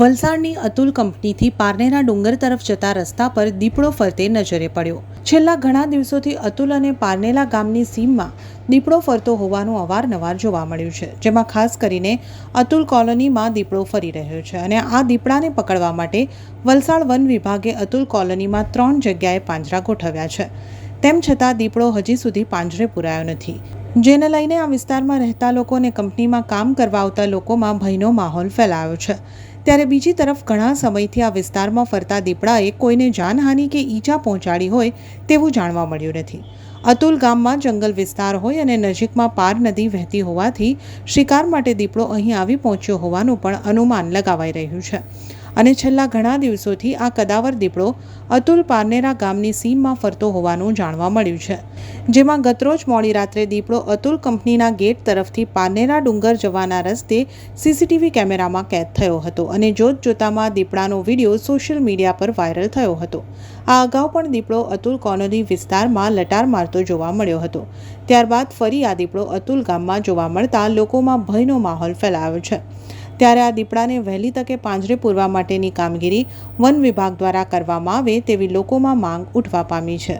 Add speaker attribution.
Speaker 1: વલસાડની અતુલ કંપનીથી પારનેરા ડુંગર તરફ જતા રસ્તા પર દીપડો ફરતે નજરે પડ્યો. છેલ્લા ઘણા દિવસોથી અતુલ અને પારનેલા ગામની સીમમાં દીપડો ફરતો હોવાનું અવારનવાર જોવા મળ્યું છે, જેમાં ખાસ કરીને અતુલ કોલોનીમાં દીપડો ફરી રહ્યો છે અને આ દીપડાને પકડવા માટે વલસાડ વન વિભાગે અતુલ કોલોનીમાં ત્રણ જગ્યાએ પાંજરા ગોઠવ્યા છે. તેમ છતાં દીપડો હજી સુધી પાંજરે પુરાયો નથી. જેને લઈને આ વિસ્તારમાં રહેતા લોકો અને કંપનીમાં કામ કરવા આવતા લોકોમાં ભયનો માહોલ ફેલાયો છે. ત્યારે બીજી તરફ ઘણા સમયથી આ વિસ્તારમાં ફરતા દીપડાએ કોઈને જાનહાનિ કે ઈજા પહોંચાડી હોય તેવું જાણવા મળ્યું નથી. અતુલ ગામમાં જંગલ વિસ્તાર હોય અને નજીકમાં પાર નદી વહેતી હોવાથી શિકાર માટે દીપડો અહીં આવી પહોંચ્યો હોવાનું પણ અનુમાન લગાવાઈ રહ્યું છે. અને છેલ્લા ઘણા દિવસોથી આ કદાવર દીપડો અતુલ પારનેરા ગામની સીમમાં ફરતો હોવાનું જાણવા મળ્યું છે. જેમાં ગતરોજ મોડી રાત્રે દીપડો અતુલ કંપનીના ગેટ તરફથી પારનેરા ડુંગર જવાના રસ્તે સીસીટીવી કેમેરામાં કેદ થયો હતો અને જોત જોતામાં દીપડાનો વીડિયો સોશિયલ મીડિયા પર વાયરલ થયો હતો. આ અગાઉ પણ દીપડો અતુલ કોલોની વિસ્તારમાં લટાર મારતો જોવા મળ્યો હતો. ત્યારબાદ ફરી આ દીપડો અતુલ ગામમાં જોવા મળતા લોકોમાં ભયનો માહોલ ફેલાયો છે. ત્યારે આ દીપડાને વહેલી તકે પાંજરે પૂરવા માટેની કામગીરી વન વિભાગ દ્વારા કરવામાં આવે તેવી લોકોમાં માંગ ઉઠવા પામી છે.